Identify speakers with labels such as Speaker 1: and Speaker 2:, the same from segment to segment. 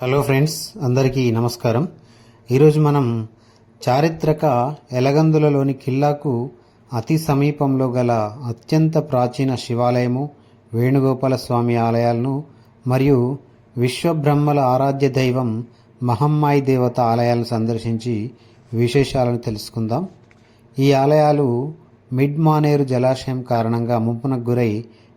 Speaker 1: Hello friends అందరికీ నమస్కారం. ఈరోజు మనం చారిత్రక ఎలగందులలోని కిల్లాకు అతి సమీపంలో గల అత్యంత ప్రాచీన శివాలయము వేణుగోపాల స్వామి ఆలయాలను మరియు విశ్వబ్రహ్మల ఆరాధ్య దైవం మహమ్మాయి దేవత ఆలయాలను సందర్శించి విశేషాలను తెలుసుకుందాం. ఈ ఆలయాలు మిడ్ మానేరు జలాశయం కారణంగా ముంపునకు గురై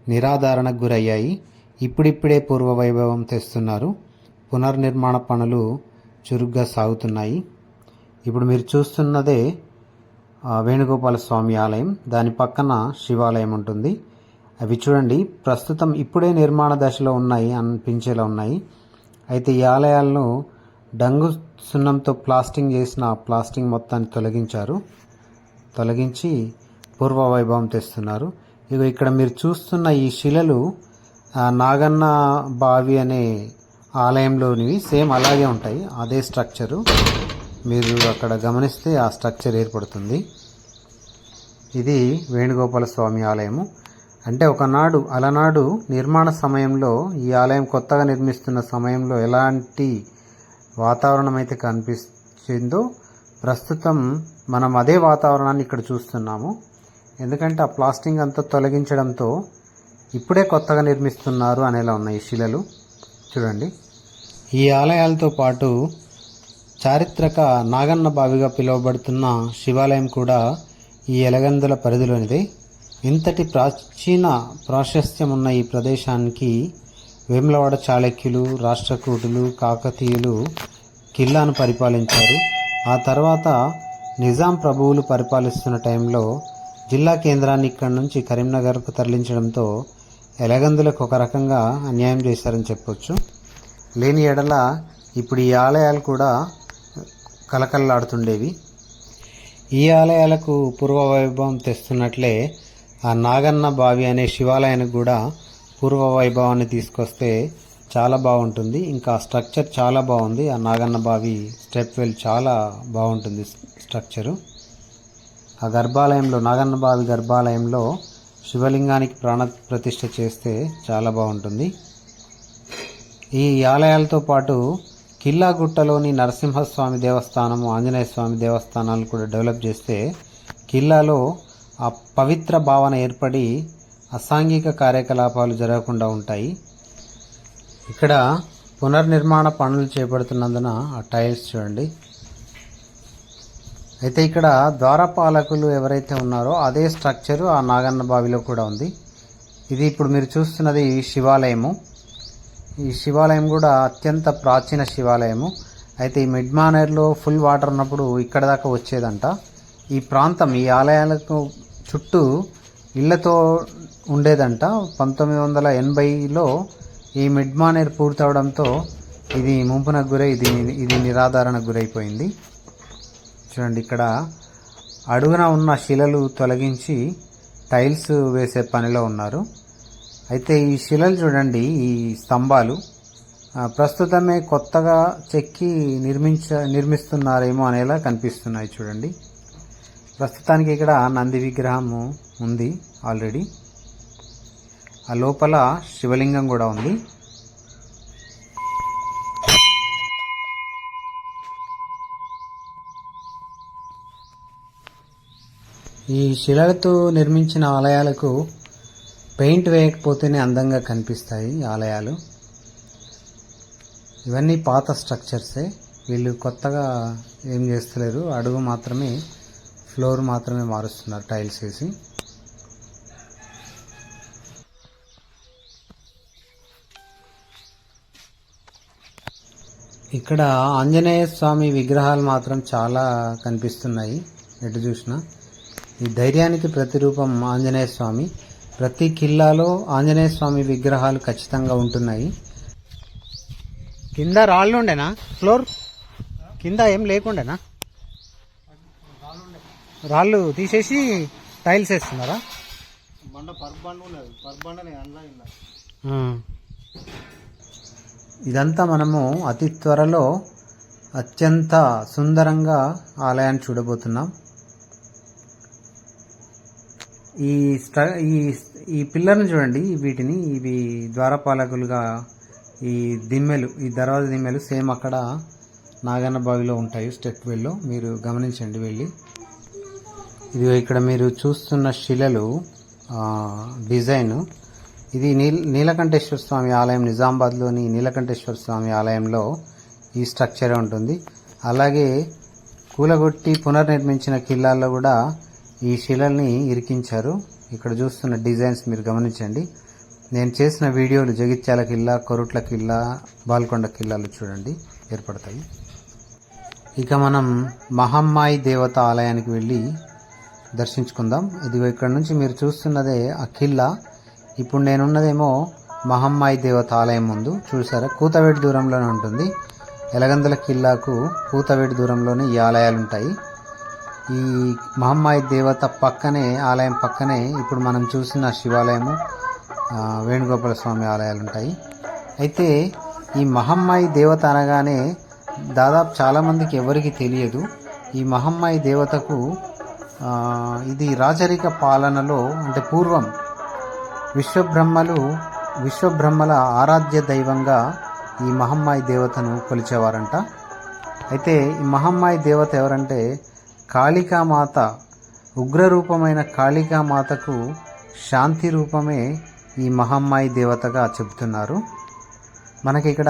Speaker 1: నిరాధారణకు గురయ్యాయి. ఇప్పుడిప్పుడే పూర్వ వైభవం తెస్తున్నారు. పునర్నిర్మాణ పనులు చురుగ్గా సాగుతున్నాయి. ఇప్పుడు మీరు చూస్తున్నదే వేణుగోపాల స్వామి ఆలయం. దాని పక్కన శివాలయం ఉంటుంది. అవి చూడండి ప్రస్తుతం ఇప్పుడే నిర్మాణ దశలో ఉన్నాయి అనిపించేలా ఉన్నాయి. అయితే ఈ ఆలయాలను డంగు సున్నంతో ప్లాస్టింగ్ చేసిన ప్లాస్టింగ్ మొత్తాన్ని తొలగించారు. తొలగించి పూర్వ వైభవం తెస్తున్నారు. ఇగో ఇక్కడ మీరు చూస్తున్న ఈ శిలలు నాగన్న బావి అనే ఆలయంలోనివి సేమ్ అలాగే ఉంటాయి. అదే స్ట్రక్చరు. మీరు అక్కడ గమనిస్తే ఆ స్ట్రక్చర్ ఏర్పడుతుంది. ఇది వేణుగోపాల స్వామి ఆలయము. అంటే ఒకనాడు అలనాడు నిర్మాణ సమయంలో ఈ ఆలయం కొత్తగా నిర్మిస్తున్న సమయంలో ఎలాంటి వాతావరణం అయితే కనిపించిందో ప్రస్తుతం మనం అదే వాతావరణాన్ని ఇక్కడ చూస్తున్నాము. ఎందుకంటే ఆ ప్లాస్టింగ్ అంతా తొలగించడంతో ఇప్పుడే కొత్తగా నిర్మిస్తున్నారు అనేలా ఉన్నాయి శిలలు. చూడండి. ఈ ఆలయాలతో పాటు చారిత్రక నాగన్న బావిగా పిలువబడుతున్న శివాలయం కూడా ఈ ఎలగందుల పరిధిలోనిదే. ఇంతటి ప్రాచీన ప్రాశస్త్యం ఉన్న ఈ ప్రదేశానికి వేములవాడ చాళుక్యులు రాష్ట్రకూటులు కాకతీయులు కిల్లాను పరిపాలించారు. ఆ తర్వాత నిజాం ప్రభువులు పరిపాలిస్తున్న టైంలో జిల్లా కేంద్రాన్ని ఇక్కడి నుంచి కరీంనగర్కు తరలించడంతో ఎలగందులకు ఒక రకంగా అన్యాయం చేశారని చెప్పొచ్చు. లేని ఎడల ఇప్పుడు ఈ ఆలయాలు కూడా కలకల్లాడుతుండేవి ఈ ఆలయాలకు పూర్వ వైభవం తెస్తున్నట్లే ఆ నాగన్న బావి అనే శివాలయానికి కూడా పూర్వ వైభవాన్ని తీసుకొస్తే చాలా బాగుంటుంది. ఇంకా స్ట్రక్చర్ చాలా బాగుంది. ఆ నాగన్న బావి స్టెప్ వెల్ చాలా బాగుంటుంది స్ట్రక్చరు. ఆ గర్భాలయంలో నాగన్న బావి గర్భాలయంలో శివలింగానికి ప్రాణ ప్రతిష్ఠ చేస్తే చాలా బాగుంటుంది. ఈ ఆలయాలతో పాటు కిల్లాగుట్టలోని నరసింహస్వామి దేవస్థానము ఆంజనేయ స్వామి దేవస్థానాలు కూడా డెవలప్ చేస్తే కిల్లాలో ఆ పవిత్ర భావన ఏర్పడి అసాంఘిక కార్యకలాపాలు జరగకుండా ఉంటాయి. ఇక్కడ పునర్నిర్మాణ పనులు చేపడుతున్నందున ఆ టైల్స్ చూడండి. అయితే ఇక్కడ ద్వారపాలకులు ఎవరైతే ఉన్నారో అదే స్ట్రక్చరు ఆ నాగన్న బావిలో కూడా ఉంది. ఇది ఇప్పుడు మీరు చూస్తున్నది శివాలయము. ఈ శివాలయం కూడా అత్యంత ప్రాచీన శివాలయము. అయితే ఈ మిడ్మానేర్లో ఫుల్ వాటర్ ఉన్నప్పుడు ఇక్కడ దాకా వచ్చేదంట. ఈ ప్రాంతం ఈ ఆలయాలకు చుట్టూ ఇళ్ళతో ఉండేదంట. పంతొమ్మిది వందల ఎనభైలో ఈ మిడ్మానేర్ పూర్తవడంతో ఇది ముంపునకు గురై ఇది ఇది నిరాధారణకు గురైపోయింది. చూడండి ఇక్కడ అడుగున ఉన్న శిలలు తొలగించి టైల్స్ వేసే పనిలో ఉన్నారు. అయితే ఈ శిలలు చూడండి ఈ స్తంభాలు. ప్రస్తుతమే కొత్తగా చెక్కి నిర్మించ నిర్మిస్తున్నారేమో అనేలా కనిపిస్తున్నాయి చూడండి. ప్రస్తుతానికి ఇక్కడ నంది విగ్రహము ఉంది ఆల్రెడీ. ఆ లోపల శివలింగం కూడా ఉంది. ఈ శిలలతో నిర్మించిన ఆలయాలకు పెయింట్ వేయకపోతేనే అందంగా కనిపిస్తాయి ఆలయాలు. ఇవన్నీ పాత స్ట్రక్చర్సే. వీళ్ళు కొత్తగా ఏం చేస్తలేరు. అడుగు మాత్రమే ఫ్లోర్ మాత్రమే మారుస్తున్నారు టైల్స్ వేసి. ఇక్కడ ఆంజనేయ స్వామి విగ్రహాలు మాత్రం చాలా కనిపిస్తున్నాయి. ఎటు చూసినా. ఈ ధైర్యానికి ప్రతిరూపం ఆంజనేయ స్వామి. ప్రతి కిల్లాలో ఆంజనేయ స్వామి విగ్రహాలు ఖచ్చితంగా ఉంటున్నాయి. కింద రాళ్ళు ఉండేనా? ఫ్లోర్? కింద ఏం లేకుండేనా? రాళ్ళు తీసేసి టైల్స్ వేస్తున్నారా. ఇదంతా మనము అతి త్వరలో అత్యంత సుందరంగా ఆలయాన్ని చూడబోతున్నాం. ఈ స్ట ఈ ఈ పిల్లర్ని చూడండి వీటిని ఇవి ద్వారపాలకులుగా ఈ దిమ్మెలు ఈ దర్వాజ దిమ్మెలు సేమ్ అక్కడ నాగన్న బావిలో ఉంటాయి స్టెప్ వెల్లో మీరు గమనించండి వెళ్ళి. ఇది ఇక్కడ మీరు చూస్తున్న శిలలు డిజైన్. ఇది నీల్ నీలకంఠేశ్వర స్వామి ఆలయం నిజామాబాద్లోని నీలకంఠేశ్వర స్వామి ఆలయంలో ఈ స్ట్రక్చర్ ఉంటుంది. అలాగే కూలగొట్టి పునర్నిర్మించిన కిల్లాల్లో కూడా ఈ శిలల్ని ఇరికించారు. ఇక్కడ చూస్తున్న డిజైన్స్ మీరు గమనించండి. నేను చేసిన వీడియోలు జగిత్యాల కిల్లా కొరుట్ల కిల్లా బాల్కొండ కిల్లాలు చూడండి. ఏర్పడతాయి. ఇక మనం మహమ్మాయి దేవత ఆలయానికి వెళ్ళి దర్శించుకుందాం. ఇది ఇక్కడ నుంచి మీరు చూస్తున్నదే ఆ కిల్లా. ఇప్పుడు నేనున్నదేమో మహమ్మాయి దేవత ఆలయం ముందు. చూసారా కూతవేటి దూరంలోనే ఉంటుంది. ఎలగందల కిల్లాకు కూతవేటి దూరంలోనే ఈ ఆలయాలు ఉంటాయి ఈ మహమ్మాయి దేవత పక్కనే ఆలయం పక్కనే ఇప్పుడు మనం చూసిన శివాలయము వేణుగోపాల స్వామి ఆలయాలు ఉంటాయి అయితే ఈ మహమ్మాయి దేవత అనగానే దాదాపు చాలామందికి ఎవరికి తెలియదు. ఈ మహమ్మాయి దేవతకు ఇది రాజరిక పాలనలో అంటే పూర్వం విశ్వబ్రహ్మలు విశ్వబ్రహ్మల ఆరాధ్య దైవంగా ఈ మహమ్మాయి దేవతను కొలిచేవారంట. అయితే ఈ మహమ్మాయి దేవత ఎవరంటే కాళికామాత ఉగ్రరూపమైన కాళికామాతకు శాంతి రూపమే ఈ మహమ్మాయి దేవతగా చెబుతున్నారు. మనకి ఇక్కడ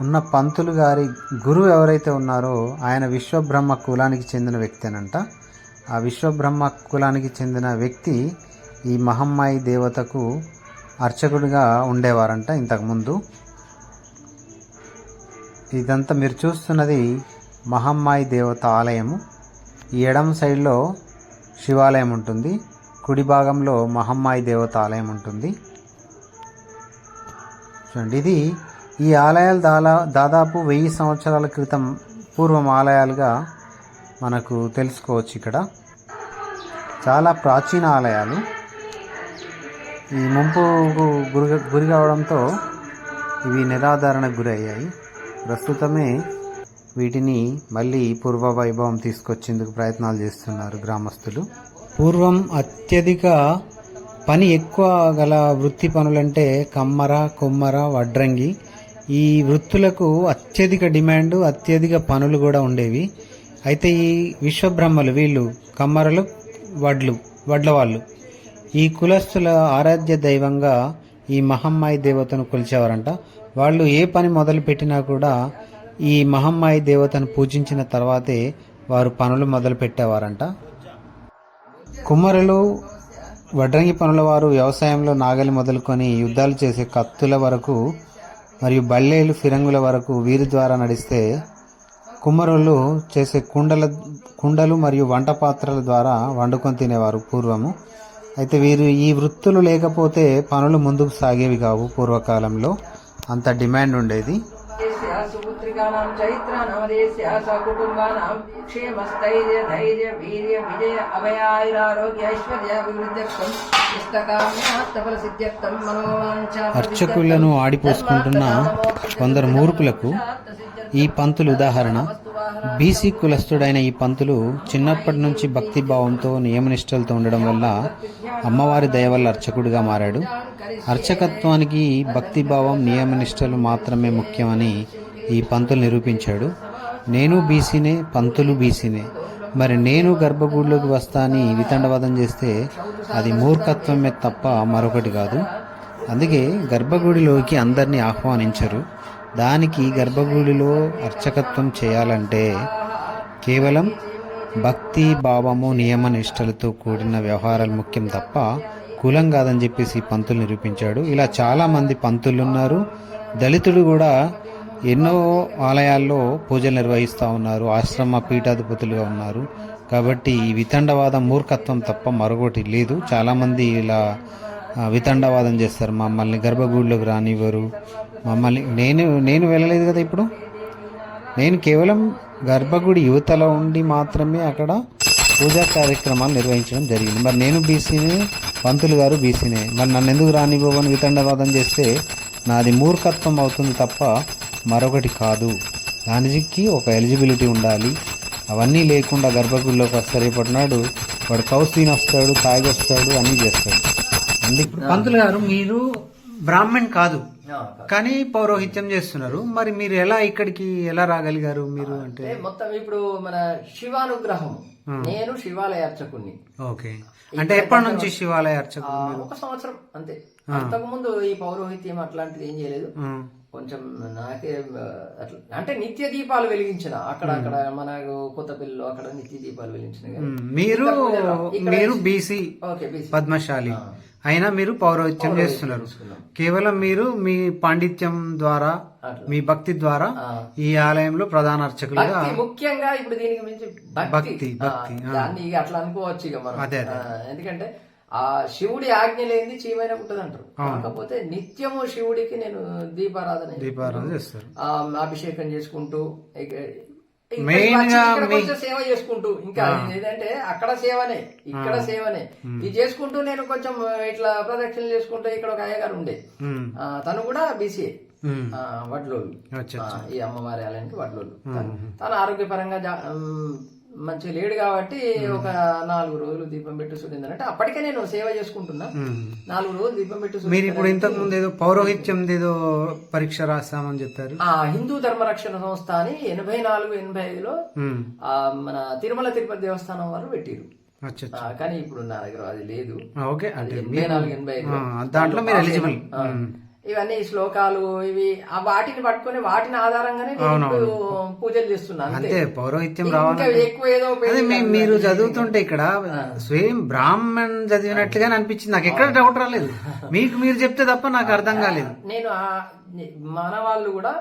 Speaker 1: ఉన్న పంతులు గారి గురువు ఎవరైతే ఉన్నారో ఆయన విశ్వబ్రహ్మ కులానికి చెందిన వ్యక్తేనంట. ఆ విశ్వబ్రహ్మ కులానికి చెందిన వ్యక్తి ఈ మహమ్మాయి దేవతకు అర్చకుడిగా ఉండేవారంట ఇంతకుముందు. ఇదంతా మీరు చూస్తున్నది మహమ్మాయి దేవత ఆలయము. ఈ ఎడమ సైడ్లో శివాలయం ఉంటుంది. కుడి భాగంలో మహమ్మాయి దేవత ఆలయం ఉంటుంది. చూడండి ఇది ఈ ఆలయాలు దాలా దాదాపు వెయ్యి సంవత్సరాల క్రితం పూర్వం ఆలయాలుగా మనకు తెలుసుకోవచ్చు ఇక్కడ. చాలా ప్రాచీన ఆలయాలు. ఈ ముంపు గురి గురి కావడంతో ఇవి నిరాధారణకు గురయ్యాయి. ప్రస్తుతమే వీటిని మళ్ళీ పూర్వ వైభవం తీసుకొచ్చేందుకు ప్రయత్నాలు చేస్తున్నారు గ్రామస్తులు. పూర్వం అత్యధిక పని ఎక్కువ గల వృత్తి పనులంటే కమ్మర కొమ్మర వడ్రంగి. ఈ వృత్తులకు అత్యధిక డిమాండ్ అత్యధిక పనులు కూడా ఉండేవి. అయితే ఈ విశ్వబ్రహ్మలు వీళ్ళు కమ్మరలు వడ్లు వడ్ల వాళ్ళు ఈ కులస్తుల ఆరాధ్య దైవంగా ఈ మహమ్మాయి దేవతను కొలిచేవారంట. వాళ్ళు ఏ పని మొదలు పెట్టినా కూడా ఈ మహమ్మాయి దేవతను పూజించిన తర్వాతే వారు పనులు మొదలుపెట్టేవారంట. కుమ్మరులు వడ్రంగి పనుల వారు వ్యవసాయంలో నాగలి మొదలుకొని యుద్ధాలు చేసే కత్తుల వరకు మరియు బల్లేలు ఫిరంగుల వరకు వీరి ద్వారా నడిస్తే కుమ్మరులు చేసే కుండల కుండలు మరియు వంట పాత్రల ద్వారా వండుకొని తినేవారు పూర్వము. అయితే వీరు ఈ వృత్తులు లేకపోతే పనులు ముందుకు సాగేవి కావు పూర్వకాలంలో. అంత డిమాండ్ ఉండేది.
Speaker 2: దేశ్యా సుపుత్రికానాం చైత్రానామదేశ్యా సకుటుంబానాం క్షేమస్థైర్య ధైర్య వీర్య విజయ అభయాయురారోగ్య ఐశ్వర్య అభివృద్ధ్యర్థం ఇష్టకామ్యాస్తఫల సిద్ధ్యర్థం మనోవాంఛ
Speaker 1: అర్చకులను ఆడిపోసుకుంటున్న కొందరు మూర్ఖులకు ఈ పంతులు ఉదాహరణ. బీసీ కులస్థుడైన ఈ పంతులు చిన్నప్పటి నుంచి భక్తి భావంతో నియమనిష్టలతో ఉండడం వల్ల అమ్మవారి దయ వల్ల అర్చకుడిగా మారాడు. అర్చకత్వానికి భక్తి భావం నియమనిష్టలు మాత్రమే ముఖ్యమని ఈ పంతులు నిరూపించాడు. నేను బీసీనే పంతులు బీసీనే. మరి నేను గర్భగుడిలోకి వస్తా అని వితండవాదం చేస్తే అది మూర్ఖత్వమే తప్ప మరొకటి కాదు. అందుకే గర్భగుడిలోకి అందరినీ ఆహ్వానించరు. దానికి గర్భగుడిలో అర్చకత్వం చేయాలంటే కేవలం భక్తి భావము నియమ నిష్టలతో కూడిన వ్యవహారాలు ముఖ్యం తప్ప కులం కాదని చెప్పేసి పంతులు నిరూపించాడు. ఇలా చాలామంది పంతులు ఉన్నారు. దళితుడు కూడా ఎన్నో ఆలయాల్లో పూజలు నిర్వహిస్తూ ఉన్నారు. ఆశ్రమ పీఠాధిపతులుగా ఉన్నారు. కాబట్టి ఈ వితండవాద మూర్ఖత్వం తప్ప మరొకటి లేదు. చాలామంది ఇలా వితండవాదం చేస్తారు. మమ్మల్ని గర్భగుడిలోకి రానివ్వరు. మమ్మల్ని నేను నేను వెళ్ళలేదు కదా ఇప్పుడు? నేను కేవలం గర్భగుడి యువతలో ఉండి మాత్రమే అక్కడ పూజా కార్యక్రమాలు నిర్వహించడం జరిగింది. మరి నేను బీసీనే పంతులు గారు బీసీనే. మరి నన్ను ఎందుకు రానివ్వని వితండవాదం చేస్తే నాది మూర్ఖత్వం అవుతుంది తప్ప మరొకటి కాదు. దానికి ఒక ఎలిజిబిలిటీ ఉండాలి. అవన్నీ లేకుండా గర్భగుడిలోకి వస్తారు రేపటినాడు వాడు కౌస్ తిని వస్తాడు తాగి వస్తాడు అన్నీ చేస్తాడు.
Speaker 3: పంతులు గారు మీరు
Speaker 1: బ్రాహ్మణ్ కాదు. కానీ పౌరోహిత్యం చేస్తున్నారు. మరి మీరు ఎలా ఇక్కడికి ఎలా రాగలిగారు మీరు అంటే?
Speaker 2: మొత్తం ఇప్పుడు మన శివానుగ్రహం. నేను శివాలయ అర్చకుణ్ణి.
Speaker 1: ఓకే. అంటే ఎప్పటి నుంచి శివాలయ అర్చకు
Speaker 2: ఆ, ఒక సంవత్సరం అంతే. అంతకు ముందు ఈ పౌరోహిత్యం అట్లాంటిది ఏం చేయలేదు. కొంచెం నాకే అట్లా అంటే నిత్య దీపాలు వెలిగించిన. అక్కడ అక్కడ మన కొత్తపల్లిలో అక్కడ నిత్య దీపాలు వెలిగించిన.
Speaker 1: మీరు మీరు బీసీ
Speaker 2: ఓకే బీసీ.
Speaker 1: పద్మశాలి. అయినా మీరు పౌరోహిత్యం చేస్తున్నారు. కేవలం మీరు మీ పాండిత్యం ద్వారా. మీ భక్తి ద్వారా. ఈ ఆలయంలో ప్రధాన అర్చకులుగా
Speaker 2: ముఖ్యంగా ఇప్పుడు దీనికి మించి భక్తి.
Speaker 1: భక్తి,
Speaker 2: దాన్ని అట్లా అనుకోవచ్చు ఇక మనం.
Speaker 1: అదే,
Speaker 2: ఎందుకంటే ఆ శివుడి ఆజ్ఞ లేనిది చీమైన పుట్టదంటారు. కాకపోతే నిత్యము శివుడికి నేను దీపారాధన
Speaker 1: దీపారాధన చేస్తారు.
Speaker 2: ఆ, అభిషేకం చేసుకుంటూ ఇక- ఇక్కడికి
Speaker 1: Main
Speaker 2: వచ్చి
Speaker 1: గా
Speaker 2: ఇక్కడ
Speaker 1: మీ-
Speaker 2: కొంచెం సేవ చేసుకుంటూ ఇంకా ఏదంటే అక్కడ సేవనే ఇక్కడ సేవనే. ఇది చేసుకుంటూ నేను కొంచెం ఇట్లా ప్రదక్షిణలు చేసుకుంటూ ఇక్కడ ఒక అయ్యగారు ఉండే. తను కూడా బీసీఏ వడ్లోళ్ళు ఈ అమ్మవారి ఆలయానికి వడ్లోళ్ళు తను- ఆరోగ్యపరంగా మంచిగా లేడు కాబట్టి ఒక నాలుగు రోజులు దీపం పెట్టి సురేందర్ అంటే అప్పటికే నేను సేవ చేసుకుంటున్నా. నాలుగు రోజులు దీపం పెట్టి
Speaker 1: మీరు ఇప్పుడు ఇంతకు ముందు ఏదో పౌరోహిత్యం ఏదో పరీక్ష రాస్తామని చెప్పారు.
Speaker 2: ఆ హిందూ ధర్మరక్షణ సంస్థ అని ఎనభై నాలుగు ఎనభై ఐదులో మన తిరుమల తిరుపతి దేవస్థానం వారు పెట్టిరు. కానీ ఇప్పుడు నా దగ్గర అది లేదు.
Speaker 1: ఓకే. అంటే
Speaker 2: ఎనభై నాలుగు ఎనభై ఐదు
Speaker 1: దాంట్లో మీరు ఎలిజిబుల్.
Speaker 2: ఇవన్నీ శ్లోకాలు ఇవి ఆ వాటిని పట్టుకొని వాటిని ఆధారంగానే పూజలు చేస్తున్నా అంతే.
Speaker 1: పౌరోహిత్యం రావాలి
Speaker 2: ఎక్కువ ఏదో
Speaker 1: మీరు చదువుతుంటే ఇక్కడ స్వయం బ్రాహ్మణ్ చదివినట్లుగానే అనిపించింది. నాకు ఎక్కడ డౌట్ రాలేదు. మీకు మీరు చెప్తే తప్ప నాకు అర్థం కాలేదు.
Speaker 2: నేను మన వాళ్ళు కూడా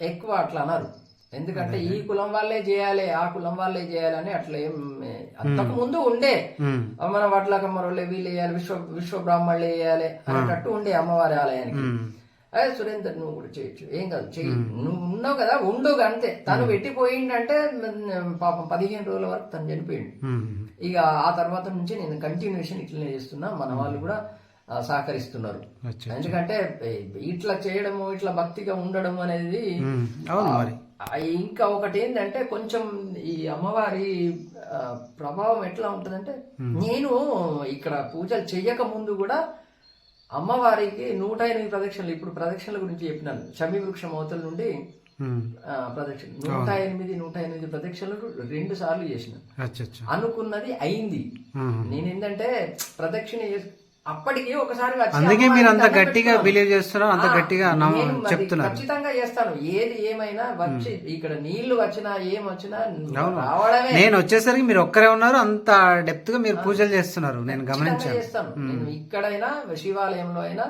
Speaker 2: ఎక్కువ అట్లా అన్నారు. ఎందుకంటే ఈ కులం వాళ్ళే చేయాలి ఆ కులం వాళ్ళే చేయాలని అట్లా ఏం అంతకు ముందు ఉండే. మన వడ్ల కమ్మరోళ్ళే వీళ్ళు వేయాలి విశ్వ విశ్వ బ్రాహ్మణులు వేయాలి అనేటట్టు ఉండే అమ్మవారి ఆలయానికి. అదే సురేందర్ నువ్వు కూడా చేయొచ్చు. ఏం కాదు చెయ్యి. నువ్వు ఉన్నావు కదా ఉండు అంతే. తను పెట్టిపోయిందంటే పాపం పదిహేను రోజుల వరకు తను చనిపోయిండు.
Speaker 1: ఉమ్,
Speaker 2: ఇక ఆ తర్వాత నుంచి నేను కంటిన్యూషన్ ఇట్లనే చేస్తున్నా. మన వాళ్ళు కూడా సహకరిస్తున్నారు. ఎందుకంటే ఇట్లా చేయడము ఇట్లా భక్తిగా ఉండడం అనేది
Speaker 1: అవును మరి.
Speaker 2: ఇంకా ఒకటి ఏంటంటే కొంచెం ఈ అమ్మవారి ప్రభావం ఎట్లా ఉంటుందంటే నేను ఇక్కడ పూజలు చెయ్యక ముందు కూడా అమ్మవారికి నూట ఎనిమిది ప్రదక్షిణలు ఇప్పుడు ప్రదక్షిణల గురించి చెప్పినాను. శమి వృక్షం అవతల నుండి ప్రదక్షిణ నూట ఎనిమిది నూట ఎనిమిది ప్రదక్షిణలు రెండు సార్లు చేసిన అనుకున్నది అయింది.
Speaker 1: ఉమ్.
Speaker 2: నేను ఏంటంటే ప్రదక్షిణ అప్పటికి ఒకసారి
Speaker 1: అందుకే మీరు అంత గట్టిగా. బిలీవ్ చేస్తున్నారు అంత గట్టిగా చెప్తున్నారు.
Speaker 2: ఖచ్చితంగా చేస్తాను. ఏది ఏమైనా వచ్చి ఇక్కడ నీళ్ళు వచ్చినా ఏం వచ్చినా. రావడమే.
Speaker 1: నేను వచ్చేసరికి మీరు ఒక్కరే ఉన్నారు అంత డెప్త్గా మీరు పూజలు చేస్తున్నారు నేను గమనించాను.
Speaker 2: చేస్తాను. నేను ఇక్కడైనా శివాలయంలో అయినా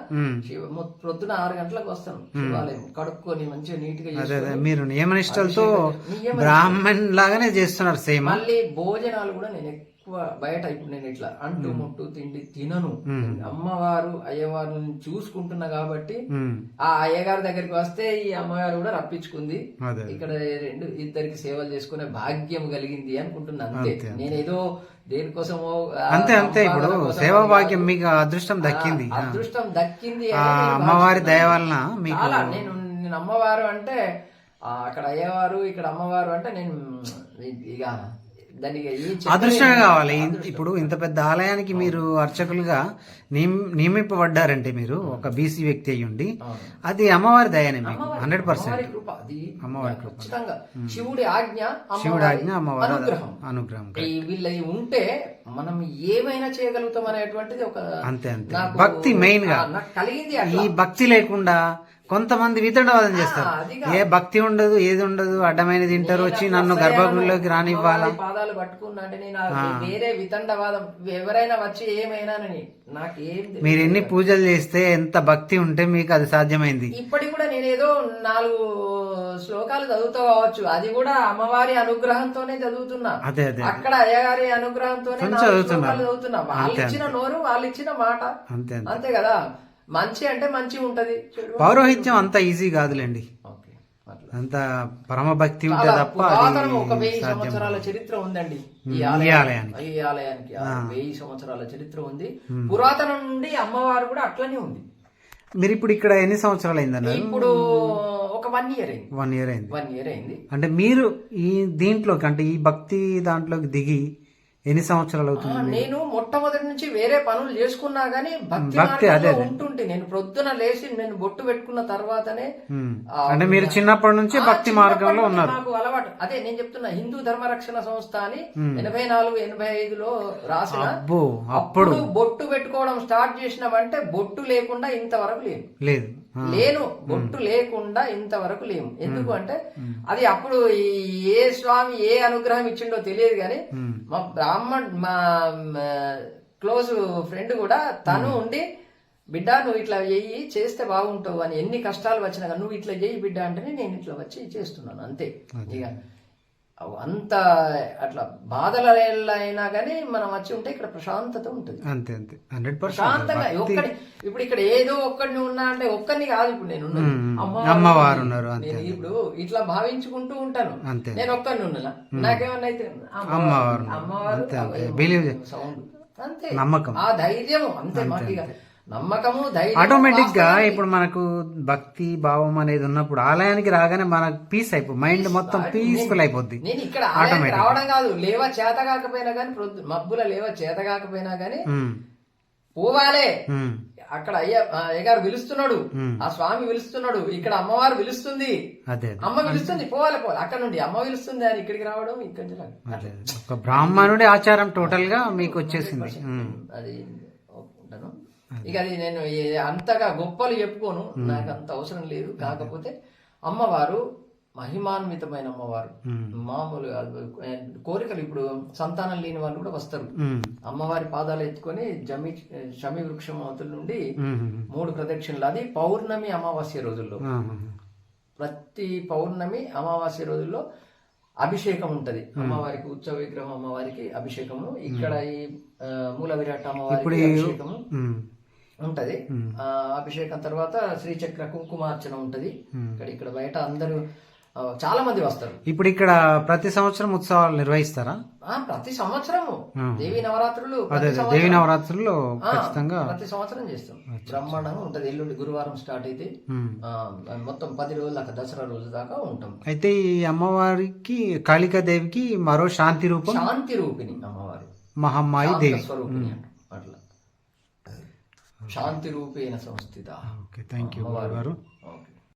Speaker 2: ప్రొద్దున ఆరు గంటలకు వస్తాను శివాలయం. కడుక్కొని మంచిగా నీట్గా
Speaker 1: మీరు నియమనిష్టలతో
Speaker 2: నియమ-
Speaker 1: బ్రాహ్మణ్ లాగానే చేస్తున్నారు సేమ్.
Speaker 2: మళ్ళీ భోజనాలు కూడా నేను ఎక్కువ బయట ఇప్పుడు నేను ఇట్లా అంటు ముట్టు తిండి తినను. అమ్మవారు అయ్యవారిని చూసుకుంటున్నా కాబట్టి ఆ అయ్యగారి దగ్గరికి వస్తే ఈ అమ్మగారు కూడా రప్పించుకుంది. ఇక్కడ రెండు ఇద్దరికి సేవలు చేసుకునే భాగ్యం కలిగింది అనుకుంటున్నా అంతే. నేనేదో దేనికోసమో
Speaker 1: అంతే అంతే. ఇప్పుడు సేవా. భాగ్యం మీకు అదృష్టం దక్కింది.
Speaker 2: అదృష్టం దక్కింది
Speaker 1: అమ్మవారి దయ. వలన మీకు
Speaker 2: నేను నేను అమ్మవారు అంటే అక్కడ అయ్యవారు ఇక్కడ అమ్మవారు అంటే నేను ఇక
Speaker 1: అదృష్టమే కావాలి. ఇప్పుడు ఇంత పెద్ద ఆలయానికి మీరు అర్చకులుగా నియమ- నియమింపబడ్డారంటే మీరు ఒక బీసీ వ్యక్తి అయ్యుండి. అది అమ్మవారి దయనే మీకు. Hundred percent.
Speaker 2: అమ్మవారి కృప శివుడి ఆజ్ఞ
Speaker 1: శివుడి
Speaker 2: అమ్మవారి
Speaker 1: ఆజ్ఞ అమ్మవారి
Speaker 2: అనుగ్రహం. వీళ్ళది ఉంటే మనం ఏమైనా చేయగలుగుతాం అనేటువంటిది ఒక
Speaker 1: అంతే అంతే. భక్తి
Speaker 2: మెయిన్గా. కలిగింది
Speaker 1: ఈ భక్తి లేకుండా కొంతమంది వితండవాదం చేస్తారు. ఏ భక్తి ఉండదు ఏది ఉండదు అడ్డమైన తింటారు వచ్చి నన్ను గర్భగుడిలోకి రానివ్వాలా?
Speaker 2: పాదాలు పట్టుకున్నా అంటే నేను ఆ. వేరే వితండవాదం ఎవరైనా వచ్చి తెలియదు.
Speaker 1: మీరు ఎన్ని పూజలు చేస్తే ఎంత భక్తి ఉంటే మీకు అది సాధ్యమైంది.
Speaker 2: ఇప్పటికి కూడా నేను ఏదో నాలుగు శ్లోకాలు చదువుతా కావచ్చు. అది కూడా అమ్మవారి అనుగ్రహంతోనే చదువుతున్నా.
Speaker 1: అదే అదే
Speaker 2: అక్కడ అయ్యగారి అనుగ్రహంతోనే చదువుతున్నా. వాళ్ళు ఇచ్చిన నోరు వాళ్ళు ఇచ్చిన మాట
Speaker 1: అంతే. అంతే
Speaker 2: కదా? మంచి అంటే మంచి ఉంటది.
Speaker 1: పౌరోహిత్యం అంత ఈజీ కాదులేండి. అంత పరమ భక్తి ఉంటే తప్ప
Speaker 2: ఒక వెయ్యి సంవత్సరాల చరిత్ర ఉందండి. ఈ ఆలయానికి ఈ ఆలయానికి వెయ్యి సంవత్సరాల చరిత్ర ఉంది. పురాతనం నుండి అమ్మవారు కూడా అట్లనే ఉంది.
Speaker 1: మీరు ఇప్పుడు ఇక్కడ ఎన్ని సంవత్సరాలు అయిందన్నారు
Speaker 2: ఇప్పుడు ఒక వన్ ఇయర్ అయింది.
Speaker 1: వన్ ఇయర్ అయింది.
Speaker 2: వన్ ఇయర్ అయింది.
Speaker 1: అంటే మీరు ఈ దీంట్లోకి అంటే ఈ భక్తి దాంట్లోకి దిగి ఎన్ని సంవత్సరాలు అవుతుంది?
Speaker 2: నేను మొట్టమొదటి నుంచి వేరే పనులు చేసుకున్నా గానీ భక్తి
Speaker 1: అదే.
Speaker 2: ఉంటుంటే నేను ప్రొద్దున లేచి నేను బొట్టు పెట్టుకున్న తర్వాతనే
Speaker 1: అంటే మీరు చిన్నప్పటి నుంచి భక్తి మార్గంలో ఉన్నారు.
Speaker 2: నాకు అలవాటు. అదే నేను చెప్తున్నా హిందూ ధర్మరక్షణ సంస్థ అని ఎనభై నాలుగు ఎనభై ఐదులో రాసిన
Speaker 1: అబ్బో అప్పుడు
Speaker 2: బొట్టు పెట్టుకోవడం స్టార్ట్ చేసినామంటే బొట్టు లేకుండా ఇంతవరకు
Speaker 1: లేదు. ఆ,
Speaker 2: లేను బొట్టు లేకుండా ఇంతవరకు లేము. ఎందుకు అంటే అది అప్పుడు ఏ స్వామి ఏ అనుగ్రహం ఇచ్చిండో తెలియదు కానీ మా బ్రాహ్మణ్ మా క్లోజ్ ఫ్రెండ్ కూడా తను ఉండి బిడ్డ నువ్వు ఇట్లా చెయ్యి చేస్తే బాగుంటావు అని ఎన్ని కష్టాలు వచ్చినా నువ్వు ఇట్లా చెయ్యి బిడ్డ అంటేనే నేను ఇట్లా వచ్చి చేస్తున్నాను అంతే. ఇక అంత అట్లా బాధల అయినా కానీ మనం వచ్చి ఉంటే ఇక్కడ ప్రశాంతత ఉంటుంది.
Speaker 1: అంతే అంతే. హండ్రెడ్
Speaker 2: ప్రశాంతంగా ఒక్కడి ఇప్పుడు ఇక్కడ ఏదో ఒక్కడిని ఉన్నా అంటే ఒక్కడిని కాదు ఇప్పుడు నేను. అమ్మవారు
Speaker 1: ఉన్నారు.
Speaker 2: నేను ఇప్పుడు ఇట్లా భావించుకుంటూ ఉంటాను.
Speaker 1: అంతే.
Speaker 2: నేను ఒక్కడిని ఉన్నా నాకేమన్నా అయితే
Speaker 1: అమ్మవారు.
Speaker 2: అమ్మవారు
Speaker 1: అంతే,
Speaker 2: సౌండ్.
Speaker 1: నమ్మకం.
Speaker 2: ఆ ధైర్యం అంతే మాకు నమ్మకము ఆటోమేటిక్గా
Speaker 1: ఇప్పుడు మనకు భక్తి భావం అనేది ఉన్నప్పుడు ఆలయానికి రాగానే మనకు పీస్ అయిపో మైండ్ మొత్తం పీస్ఫుల్ అయిపోద్ది.
Speaker 2: నేను ఇక్కడ ఆలయానికి రావడం కాదు. లేవ చేత కాకపోయినా కానీ మబ్బుల లేవ చేత కాకపోయినా కానీ
Speaker 1: ఉమ్,
Speaker 2: పోవాలే.
Speaker 1: ఉమ్,
Speaker 2: అక్కడ అయ్య అయ్యగారు పిలుస్తున్నాడు. ఆ స్వామి పిలుస్తున్నాడు. ఇక్కడ అమ్మవారు పిలుస్తుంది. అమ్మ పిలుస్తుంది. పోవాలి పోవాలి. అక్కడ నుండి అమ్మ పిలుస్తుంది అని ఇక్కడికి రావడం ఇక్కడి
Speaker 1: బ్రాహ్మణుడి ఆచారం టోటల్గా మీకు వచ్చేసింది.
Speaker 2: అది ఉంటాను ఇక అది నేను అంతగా గొప్పలు చెప్పుకోను. నాకు అంత అవసరం లేదు. కాకపోతే అమ్మవారు మహిమాన్వితమైన అమ్మవారు. మామూలుగా అది కోరికలు ఇప్పుడు సంతానం లేని వాళ్ళు కూడా వస్తారు. అమ్మవారి పాదాలు ఎత్తుకొని జమి షమి వృక్షం అవతల నుండి మూడు ప్రదక్షిణలు. అది పౌర్ణమి అమావాస్య రోజుల్లో. ప్రతి పౌర్ణమి అమావాస్య రోజుల్లో అభిషేకం ఉంటది అమ్మవారికి ఉత్సవ విగ్రహం అమ్మవారికి అభిషేకము. ఇక్కడ ఈ మూల విరాట్ అమ్మవారికి అభిషేకము ఉంటది. ఆ అభిషేకం తర్వాత శ్రీచక్ర కుంకుమార్చన ఉంటది. ఇక్కడ ఇక్కడ బయట అందరూ చాలా మంది వస్తారు.
Speaker 1: ఇప్పుడు ఇక్కడ ప్రతి సంవత్సరం ఉత్సవాలు నిర్వహిస్తారా?
Speaker 2: ప్రతి సంవత్సరము. దేవి నవరాత్రులు
Speaker 1: అదే దేవి నవరాత్రుల్లో
Speaker 2: ఆ,
Speaker 1: ఖచ్చితంగా
Speaker 2: ప్రతి సంవత్సరం చేస్తాం. బ్రహ్మాండంగా ఉంటది. ఎల్లుండి గురువారం స్టార్ట్ అయితే మొత్తం పది రోజుల దాకా దసరా రోజు దాకా ఉంటాం.
Speaker 1: అయితే ఈ అమ్మవారికి కాళికాదేవికి మరో శాంతి రూపం?
Speaker 2: శాంతి రూపిణి అమ్మవారు.
Speaker 1: మహమ్మాయి దేవి.
Speaker 2: స్వరూపిణి అంటాం అట్లా. శాంతి రూపేణ సంస్థిత
Speaker 1: ఓకే థ్యాంక్ యూ గారు
Speaker 2: ఓకే.